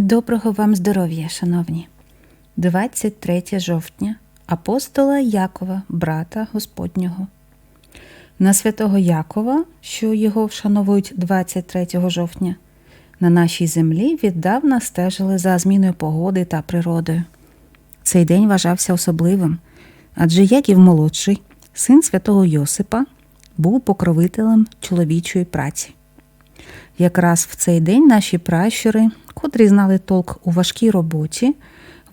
Доброго вам здоров'я, шановні. 23 жовтня апостола Якова, брата Господнього. На святого Якова, що його вшановують 23 жовтня, на нашій землі віддавна стежили за зміною погоди та природою. Цей день вважався особливим, адже Яків молодший, син святого Йосипа, був покровителем чоловічої праці. Якраз в цей день наші пращури, котрі знали толк у важкій роботі,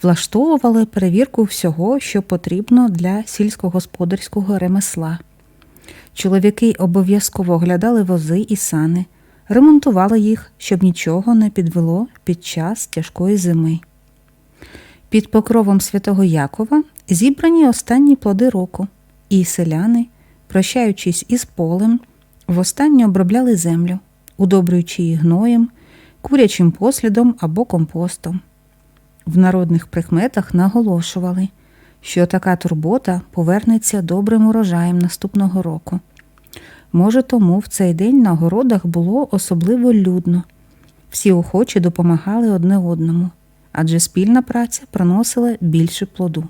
влаштовували перевірку всього, що потрібно для сільськогосподарського ремесла. Чоловіки обов'язково оглядали вози і сани, ремонтували їх, щоб нічого не підвело під час тяжкої зими. Під покровом святого Якова зібрані останні плоди року, і селяни, прощаючись із полем, востаннє обробляли землю, удобрюючи її гноєм, курячим послідом або компостом. В народних прикметах наголошували, що така турбота повернеться добрим урожаєм наступного року. Може, тому в цей день на городах було особливо людно. Всі охочі допомагали одне одному, адже спільна праця приносила більше плоду.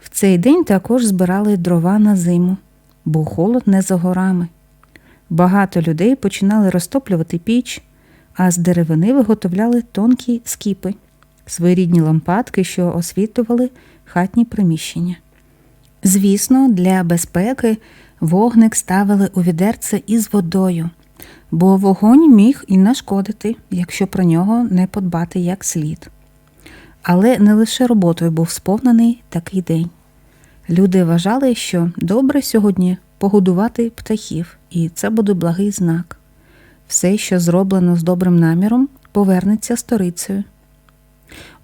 В цей день також збирали дрова на зиму, бо холод не за горами. Багато людей починали розтоплювати піч, а з деревини виготовляли тонкі скіпи, своєрідні лампадки, що освітлювали хатні приміщення. Звісно, для безпеки вогник ставили у відерце із водою, бо вогонь міг і нашкодити, якщо про нього не подбати як слід. Але не лише роботою був сповнений такий день. Люди вважали, що добре сьогодні погодувати птахів, і це буде благий знак. Все, що зроблено з добрим наміром, повернеться сторицею.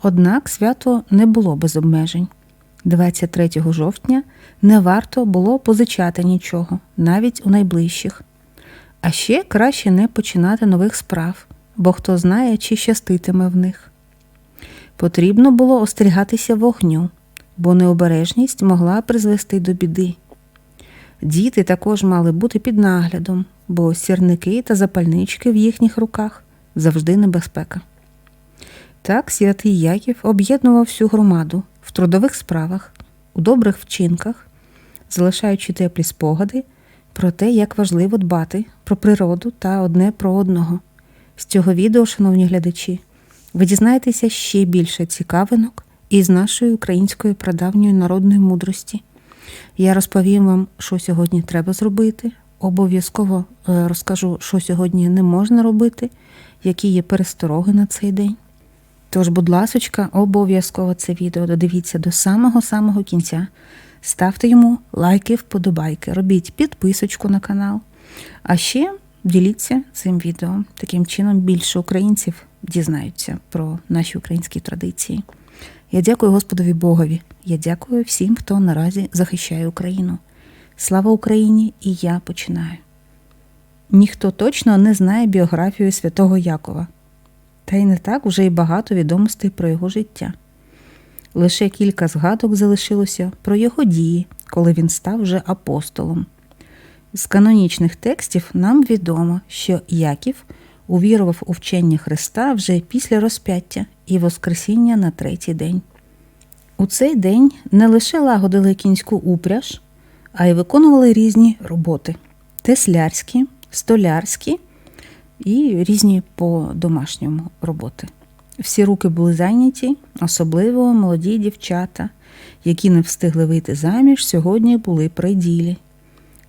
Однак свято не було без обмежень. 23 жовтня не варто було позичати нічого, навіть у найближчих. А ще краще не починати нових справ, бо хто знає, чи щаститиме в них. Потрібно було остерігатися вогню, бо необережність могла призвести до біди. Діти також мали бути під наглядом, бо сірники та запальнички в їхніх руках завжди небезпека. Так святий Яків об'єднував всю громаду в трудових справах, у добрих вчинках, залишаючи теплі спогади про те, як важливо дбати про природу та одне про одного. З цього відео, шановні глядачі, ви дізнаєтеся ще більше цікавинок із нашої української прадавньої народної мудрості. Я розповім вам, що сьогодні треба зробити. Обов'язково е, розкажу, що сьогодні не можна робити, які є перестороги на цей день. Тож, будь ласочка, обов'язково це відео додивіться до самого-самого кінця. Ставте йому лайки, вподобайки, робіть підписочку на канал. А ще діліться цим відео. Таким чином більше українців дізнаються про наші українські традиції. Я дякую Господові Богові. Я дякую всім, хто наразі захищає Україну. Слава Україні! І я починаю. Ніхто точно не знає біографію святого Якова, та й не так вже й багато відомостей про його життя. Лише кілька згадок залишилося про його дії, коли він став вже апостолом. З канонічних текстів нам відомо, що Яків увірував у вчення Христа вже після розп'яття і Воскресіння на третій день. У цей день не лише лагодили кінську упряж, а й виконували різні роботи теслярські, столярські і різні по домашньому роботи. Всі руки були зайняті, особливо молоді дівчата, які не встигли вийти заміж, сьогодні були при ділі.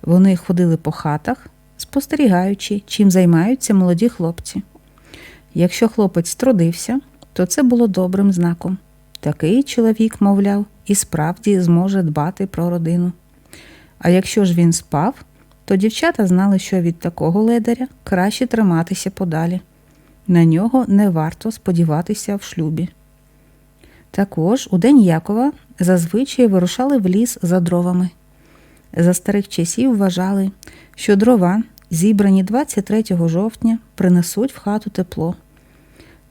Вони ходили по хатах, спостерігаючи, чим займаються молоді хлопці. Якщо хлопець трудився, то це було добрим знаком. Такий чоловік, мовляв, і справді зможе дбати про родину. А якщо ж він спав, то дівчата знали, що від такого ледаря краще триматися подалі. На нього не варто сподіватися в шлюбі. Також у День Якова зазвичай вирушали в ліс за дровами. За старих часів вважали, що дрова, зібрані 23 жовтня, принесуть в хату тепло,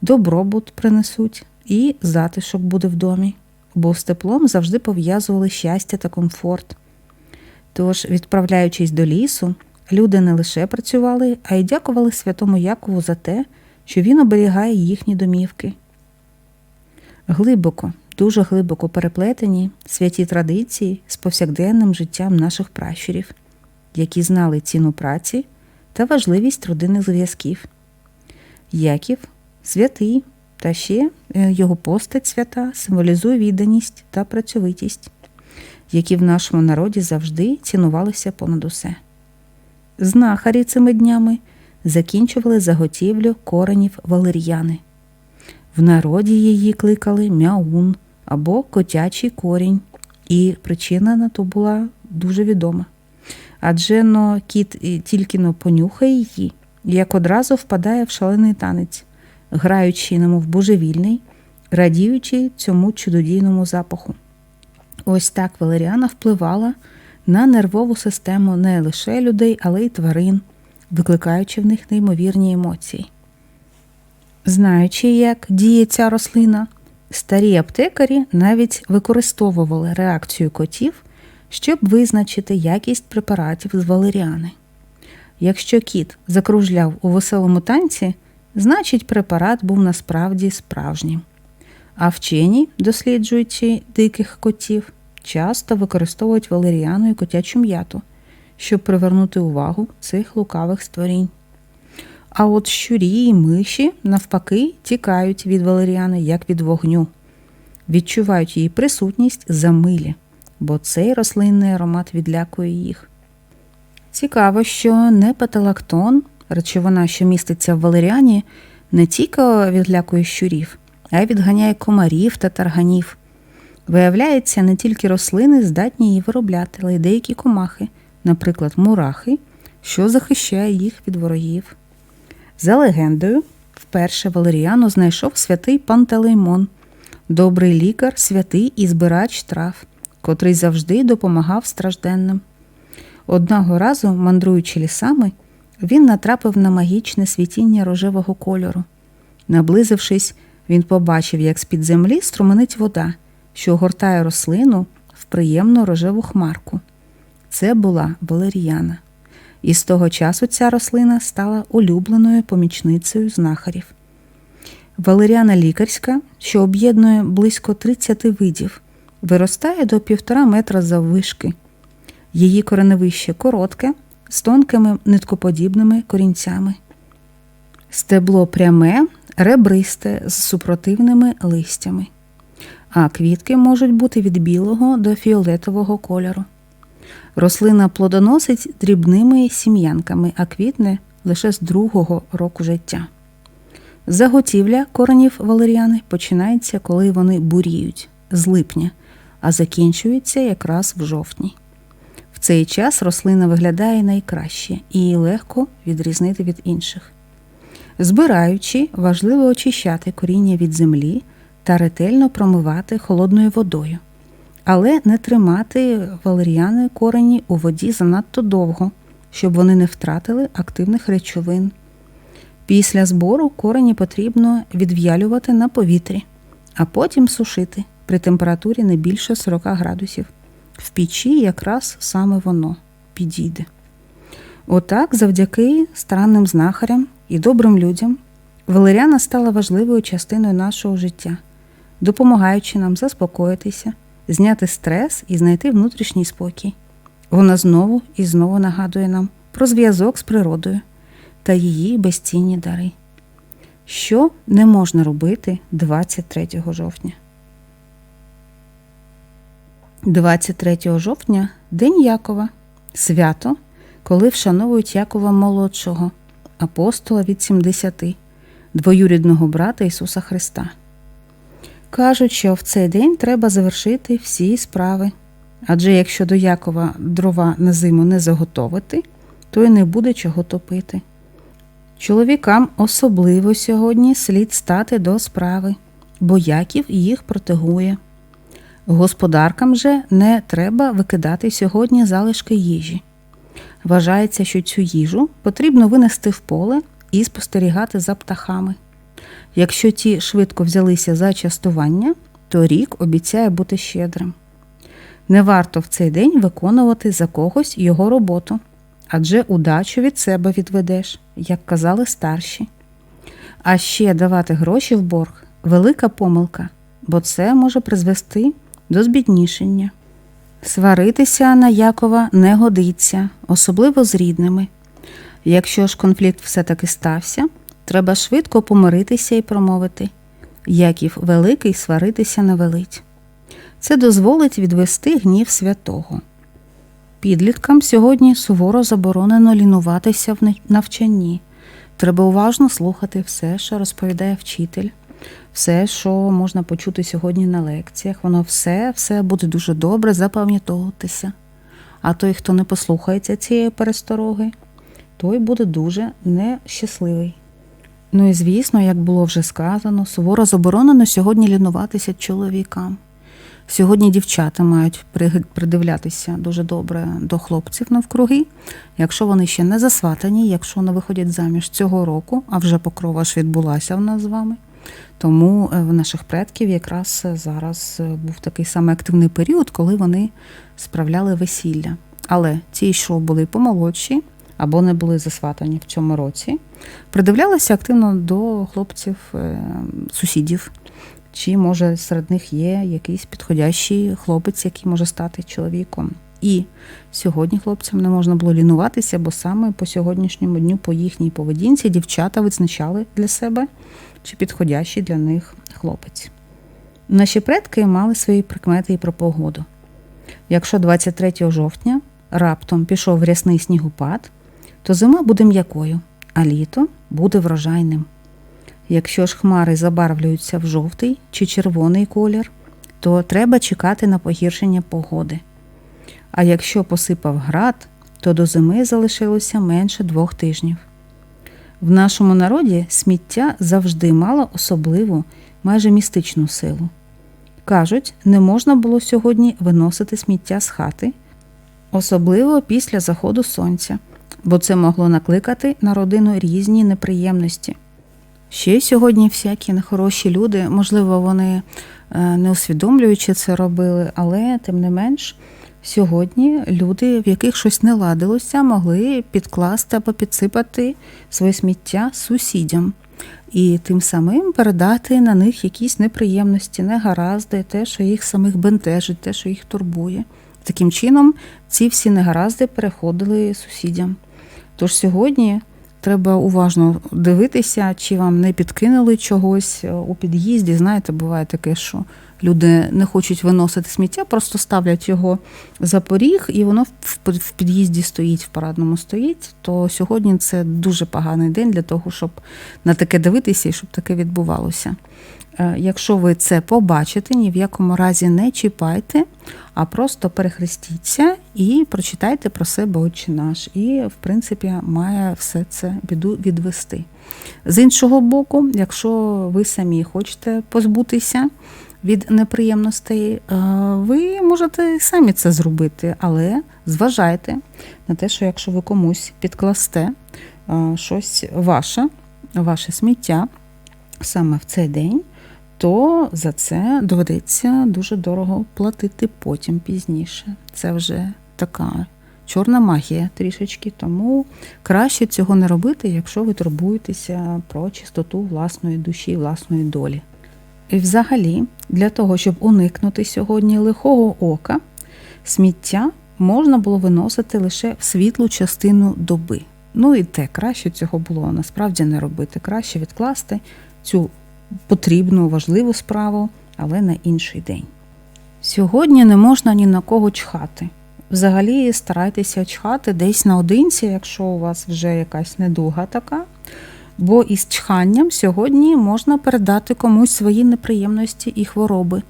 добробут принесуть і затишок буде в домі, бо з теплом завжди пов'язували щастя та комфорт. Тож, відправляючись до лісу, люди не лише працювали, а й дякували святому Якову за те, що він оберігає їхні домівки. Глибоко, дуже глибоко переплетені святі традиції з повсякденним життям наших пращурів, які знали ціну праці та важливість родинних зв'язків. Яків святий, та ще е, його постать свята символізує відданість та працьовитість, які в нашому народі завжди цінувалися понад усе. Знахарі цими днями закінчували заготівлю коренів валер'яни. В народі її кликали мяун або котячий корінь, і причина на то була дуже відома. Адже но кіт тільки но понюхає її, як одразу впадає в шалений танець, граючи, немов божевільний, радіючи цьому чудодійному запаху. Ось так Валеріана впливала на нервову систему не лише людей, але й тварин, викликаючи в них неймовірні емоції. Знаючи, як діє ця рослина, старі аптекарі навіть використовували реакцію котів, щоб визначити якість препаратів з валеріани. Якщо кіт закружляв у веселому танці, значить препарат був насправді справжнім. А вчені, досліджуючи диких котів, часто використовують валеріану і котячу м'яту, щоб привернути увагу цих лукавих створінь. А от щурі і миші, навпаки, тікають від валеріани, як від вогню, відчувають її присутність за милі, бо цей рослинний аромат відлякує їх. Цікаво, що непеталактон, речовина, що міститься в валеріані, не тільки відлякує щурів, а й відганяє комарів та тарганів. Виявляється, не тільки рослини здатні її виробляти, але й деякі комахи, наприклад, мурахи, що захищає їх від ворогів. За легендою, вперше Валеріану знайшов святий Пантелеймон, добрий лікар, святий і збирач трав, котрий завжди допомагав стражденним. Одного разу, мандруючи лісами, він натрапив на магічне світіння рожевого кольору. Наблизившись, він побачив, як з-під землі струменить вода, що огортає рослину в приємну рожеву хмарку. Це була валеріана. І з того часу ця рослина стала улюбленою помічницею знахарів. Валеріана лікарська, що об'єднує близько 30 видів, виростає до півтора метра заввишки. Її кореневище коротке, з тонкими ниткоподібними корінцями. Стебло пряме, ребристе з супротивними листями, а квітки можуть бути від білого до фіолетового кольору. Рослина плодоносить дрібними сім'янками, а квітне лише з другого року життя. Заготівля коренів валеріани починається, коли вони буріють з липня, а закінчується якраз в жовтні. Цей час рослина виглядає найкраще і її легко відрізнити від інших. Збираючи, важливо очищати коріння від землі та ретельно промивати холодною водою але не тримати валеріани корені у воді занадто довго, щоб вони не втратили активних речовин. Після збору корені потрібно відв'ялювати на повітрі, а потім сушити при температурі не більше 40 градусів. В печі якраз саме воно підійде. Отак, завдяки странним знахарям і добрим людям, валеріана стала важливою частиною нашого життя, допомагаючи нам заспокоїтися зняти стрес і знайти внутрішній спокій. Вона знову і знову нагадує нам про зв'язок з природою та її безцінні дари. Що не можна робити 23 жовтня? 23 жовтня День Якова, свято, коли вшановують Якова молодшого, апостола від 70, двоюрідного брата Ісуса Христа. Кажуть, що в цей день треба завершити всі справи. Адже якщо до Якова дрова на зиму не заготовити, то й не буде чого топити. Чоловікам особливо сьогодні слід стати до справи, бо Яків їх протегує. Господаркам же не треба викидати сьогодні залишки їжі. Вважається, що цю їжу потрібно винести в поле і спостерігати за птахами. Якщо ті швидко взялися за частування, то рік обіцяє бути щедрим. Не варто в цей день виконувати за когось його роботу, адже удачу від себе відведеш, як казали старші. А ще давати гроші в борг велика помилка, бо це може призвести до збіднішення. Сваритися на Якова не годиться, особливо з рідними. Якщо ж конфлікт все-таки стався, треба швидко помиритися і промовити Яків великий сваритися не велить. Це дозволить відвести гнів святого. Підліткам сьогодні суворо заборонено лінуватися в навчанні. Треба уважно слухати все, що розповідає вчитель, все, що можна почути сьогодні на лекціях. Воно все, все буде дуже добре запам'ятовуватися. А той, хто не послухається цієї перестороги, той буде дуже нещасливий. Ну і звісно, як було вже сказано, суворо заборонено сьогодні лінуватися чоловікам. Сьогодні дівчата мають придивлятися дуже добре до хлопців навкруги, якщо вони ще не засватані, якщо не виходять заміж цього року, а вже покрова ж відбулася в нас з вами. Тому е, в наших предків якраз зараз е, був такий самий активний період, коли вони справляли весілля. Але ті, що були помолодші або не були засватані в цьому році, придивлялися активно до хлопців, е, сусідів чи може серед них є якийсь підходящий хлопець, який може стати чоловіком. І сьогодні хлопцям не можна було лінуватися, бо саме по сьогоднішньому дню, по їхній поведінці, дівчата визначали для себе чи підходящий для них хлопець. Наші предки мали свої прикмети і про погоду. Якщо 23 жовтня раптом пішов рясний снігопад, то зима буде м'якою, а літо буде врожайним. Якщо ж хмари забарвлюються в жовтий чи червоний колір, то треба чекати на погіршення погоди. А якщо посипав град, то до зими залишилося менше двох тижнів. В нашому народі сміття завжди мало особливу, майже містичну силу. Кажуть, не можна було сьогодні виносити сміття з хати, особливо після заходу сонця, бо це могло накликати на родину різні неприємності. Ще сьогодні всякі нехороші люди, можливо, вони е, не усвідомлюючи це робили, але тим не менш, сьогодні люди, в яких щось не ладилося, могли підкласти або підсипати своє сміття сусідям. І тим самим передати на них якісь неприємності, негаразди, те, що їх самих бентежить, те, що їх турбує. Таким чином, ці всі негаразди переходили сусідям. Тож сьогодні Треба уважно дивитися, чи вам не підкинули чогось е, у під'їзді. Знаєте, буває таке, що люди не хочуть виносити сміття, просто ставлять його за поріг, і воно в під'їзді стоїть, в парадному стоїть. То сьогодні це дуже поганий день для того, щоб на таке дивитися і щоб таке відбувалося. Е, якщо ви це побачите, ні в якому разі не чіпайте, а просто перехрестіться і прочитайте про себе Отче наш. І, в принципі, має все це біду відвести. З іншого боку, якщо ви самі хочете позбутися від неприємностей, е, ви можете самі це зробити, але зважайте на те, що якщо ви комусь підкласте е, щось ваше, ваше сміття саме в цей день то за це доведеться дуже дорого платити потім пізніше. Це вже така чорна магія трішечки, тому краще цього не робити, якщо ви турбуєтеся про чистоту власної душі, власної долі. І взагалі, для того, щоб уникнути сьогодні лихого ока, сміття можна було виносити лише в світлу частину доби. Ну і те, краще цього було насправді не робити. Краще відкласти цю потрібну, важливу справу, але на інший день. Сьогодні не можна ні на кого чхати. Взагалі старайтеся чхати десь наодинці, якщо у вас вже якась недуга така. Бо із чханням сьогодні можна передати комусь свої неприємності і хвороби.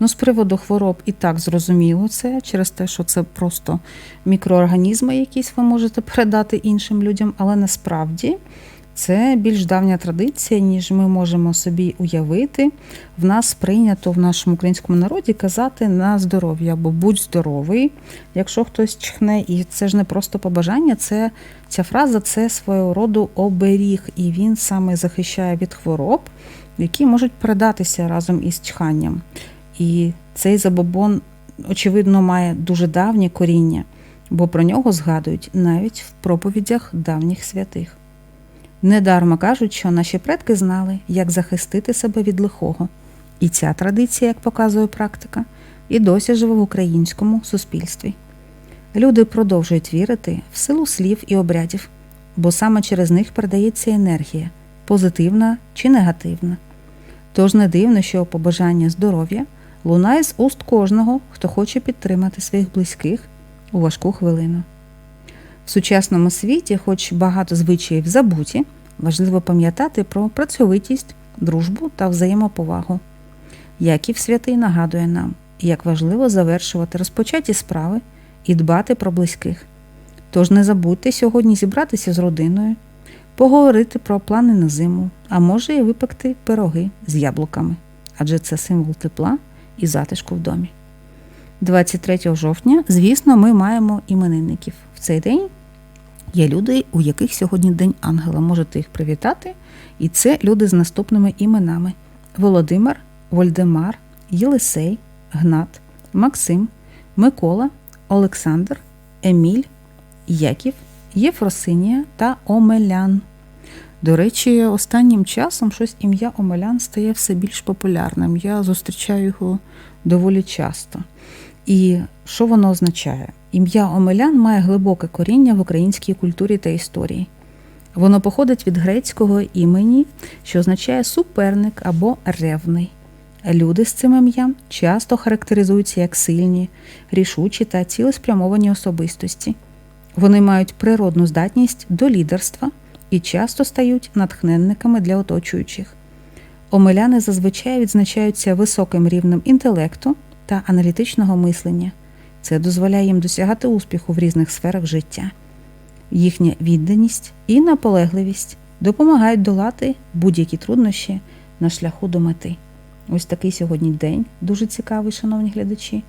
Ну, з приводу хвороб і так зрозуміло це через те, що це просто мікроорганізми, якісь ви можете передати іншим людям, але насправді це більш давня традиція, ніж ми можемо собі уявити. В нас прийнято в нашому українському народі казати на здоров'я, бо будь здоровий, якщо хтось чхне, і це ж не просто побажання, це ця фраза це свого роду оберіг, і він саме захищає від хвороб, які можуть передатися разом із чханням. І цей забобон, очевидно, має дуже давнє коріння, бо про нього згадують навіть в проповідях давніх святих. Недарма кажуть, що наші предки знали, як захистити себе від лихого. І ця традиція, як показує практика, і досі живе в українському суспільстві. Люди продовжують вірити в силу слів і обрядів, бо саме через них передається енергія, позитивна чи негативна. Тож не дивно, що побажання здоров'я лунає з уст кожного, хто хоче підтримати своїх близьких у важку хвилину. В сучасному світі, хоч багато звичаїв забуті, важливо пам'ятати про працьовитість, дружбу та взаємоповагу. Яків святий нагадує нам, як важливо завершувати розпочаті справи і дбати про близьких. Тож не забудьте сьогодні зібратися з родиною, поговорити про плани на зиму, а може і випекти пироги з яблуками, адже це символ тепла і затишку в домі. 23 жовтня, звісно, ми маємо іменинників. Цей день є люди, у яких сьогодні День Ангела. Можете їх привітати. І це люди з наступними іменами: Володимир, Вольдемар, Єлисей, Гнат, Максим, Микола, Олександр, Еміль, Яків, Єфросинія та Омелян. До речі, останнім часом щось ім'я Омелян стає все більш популярним. Я зустрічаю його доволі часто. І що воно означає? Ім'я Омелян має глибоке коріння в українській культурі та історії. Воно походить від грецького імені, що означає суперник або ревний. Люди з цим ім'ям часто характеризуються як сильні, рішучі та цілеспрямовані особистості. Вони мають природну здатність до лідерства і часто стають натхненниками для оточуючих. Омеляни зазвичай відзначаються високим рівнем інтелекту та аналітичного мислення. Це дозволяє їм досягати успіху в різних сферах життя. Їхня відданість і наполегливість допомагають долати будь-які труднощі на шляху до мети. Ось такий сьогодні день, дуже цікавий, шановні глядачі.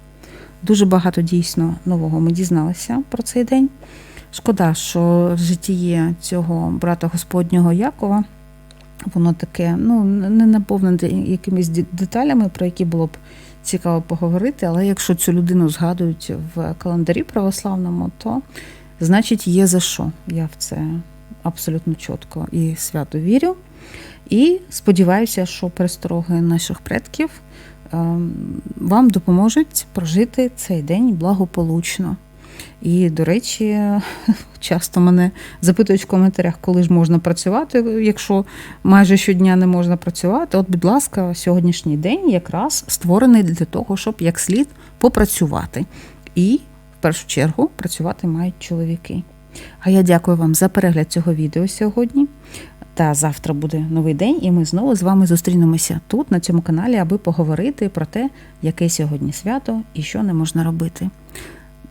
Дуже багато дійсно нового ми дізналися про цей день. Шкода, що житіє цього брата Господнього Якова, воно таке, ну, не наповнене якимись деталями, про які було б цікаво поговорити, але якщо цю людину згадують в календарі православному, то значить є за що. Я в це абсолютно чітко і свято вірю. І сподіваюся, що перестороги наших предків вам допоможуть прожити цей день благополучно. І, до речі, часто мене запитують в коментарях, коли ж можна працювати, якщо майже щодня не можна працювати. От, будь ласка, сьогоднішній день якраз створений для того, щоб як слід попрацювати. І в першу чергу працювати мають чоловіки. А я дякую вам за перегляд цього відео сьогодні. Та завтра буде новий день, і ми знову з вами зустрінемося тут, на цьому каналі, аби поговорити про те, яке сьогодні свято і що не можна робити.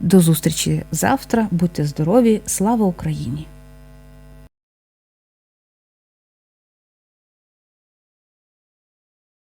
До зустрічі завтра. Будьте здорові! Слава Україні!